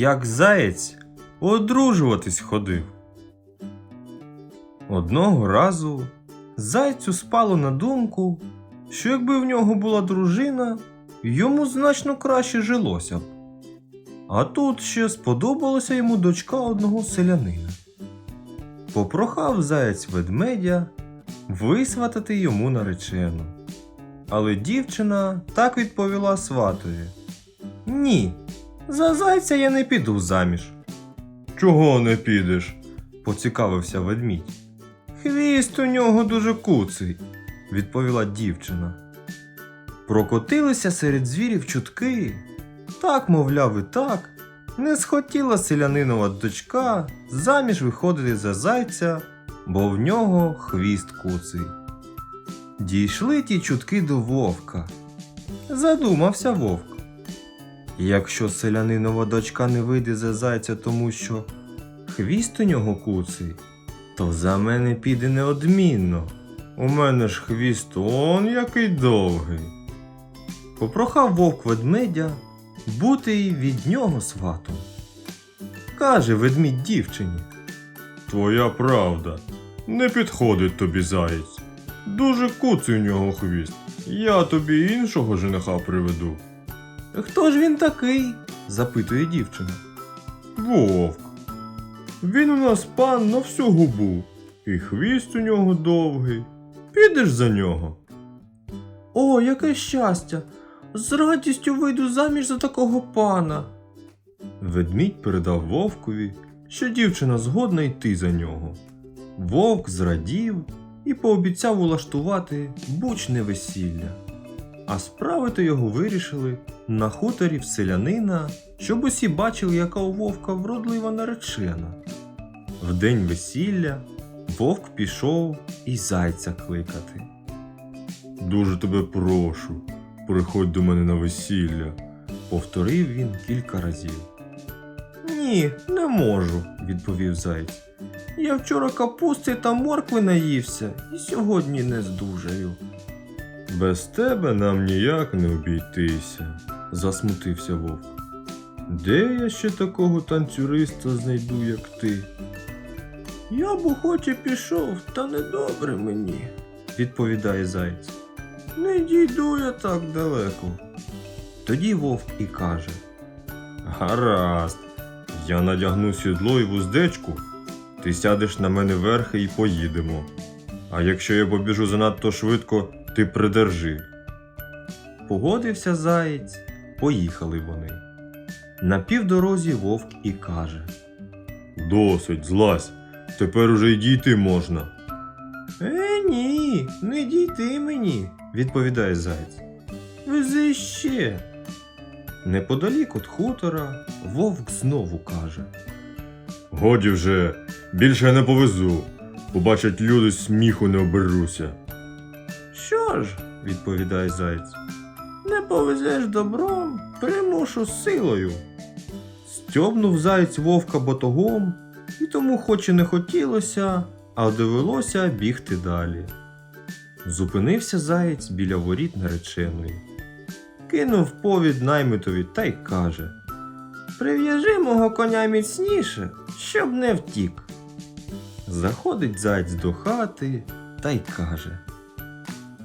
як заєць одружуватись ходив. Одного разу зайцю спало на думку, що якби в нього була дружина, йому значно краще жилося б. А тут ще сподобалася йому дочка одного селянина. Попрохав заєць ведмедя висватати йому наречену. Але дівчина так відповіла сватові: Ні, за зайця я не піду заміж. Чого не підеш? поцікавився ведмідь. Хвіст у нього дуже куций, відповіла дівчина. Прокотилися серед звірів чутки. Так, мовляв, і так. Не схотіла селянинова дочка заміж виходити за зайця, бо в нього хвіст куций. Дійшли ті чутки до вовка. Задумався вовк. Якщо селянинова дочка не вийде за зайця, тому що хвіст у нього куций, то за мене піде неодмінно. У мене ж хвіст он який довгий. Попрохав вовк ведмедя бути від нього сватом. Каже ведмідь дівчині. Твоя правда, не підходить тобі заєць. Дуже куций у нього хвіст. Я тобі іншого жениха приведу. Хто ж він такий? запитує дівчина. Вовк. Він у нас пан на всю губу, і хвіст у нього довгий. Підеш за нього. О, яке щастя! З радістю вийду заміж за такого пана. Ведмідь передав вовкові, що дівчина згодна йти за нього. Вовк зрадів і пообіцяв улаштувати бучне весілля. А справити його вирішили на хуторі в селянина, щоб усі бачили, яка у вовка вродлива наречена. В день весілля вовк пішов і зайця кликати. Дуже тебе прошу, приходь до мене на весілля, повторив він кілька разів. Ні, не можу, відповів заєць. Я вчора капусти та моркви наївся і сьогодні не здужаю. Без тебе нам ніяк не обійтися, засмутився вовк. Де я ще такого танцюриста знайду, як ти? Я б охоче пішов, та недобре мені, відповідає заєць. Не дійду я так далеко. Тоді вовк і каже: Гаразд, я надягну сідло і вуздечку, ти сядеш на мене верхи і поїдемо. А якщо я побіжу занадто швидко, ти придержи. Погодився заєць, поїхали вони. На півдорозі вовк і каже: Досить, злазь, тепер уже й дійти можна. Е, ні, не дійти мені, відповідає заєць. Вези ще. Неподалік від хутора вовк знову каже. Годі вже, більше я не повезу. Побачать люди, сміху не оберуся. Що ж, відповідає заєць, повезеш добром, примушу силою. Стьобнув заєць вовка ботогом, і тому, хоч і не хотілося, а довелося бігти далі. Зупинився заєць біля воріт нареченої. Кинув повід наймитові та й каже Прив'яжи мого коня міцніше, щоб не втік. Заходить заєць до хати та й каже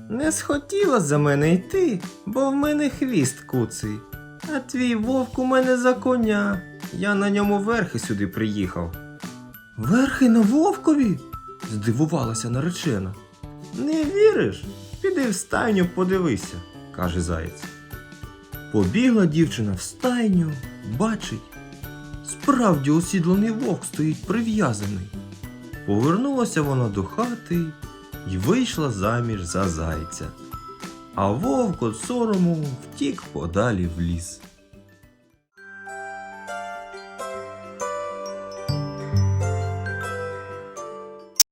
Не схотіла за мене йти, бо в мене хвіст куций, а твій вовк у мене за коня. Я на ньому верхи сюди приїхав. Верхи на вовкові? здивувалася наречена. Не віриш? Піди в стайню, подивися, каже заєць. Побігла дівчина в стайню, бачить, справді осідланий вовк стоїть прив'язаний. Повернулася вона до хати і вийшла заміж за зайця. А вовк от сорому втік подалі в ліс.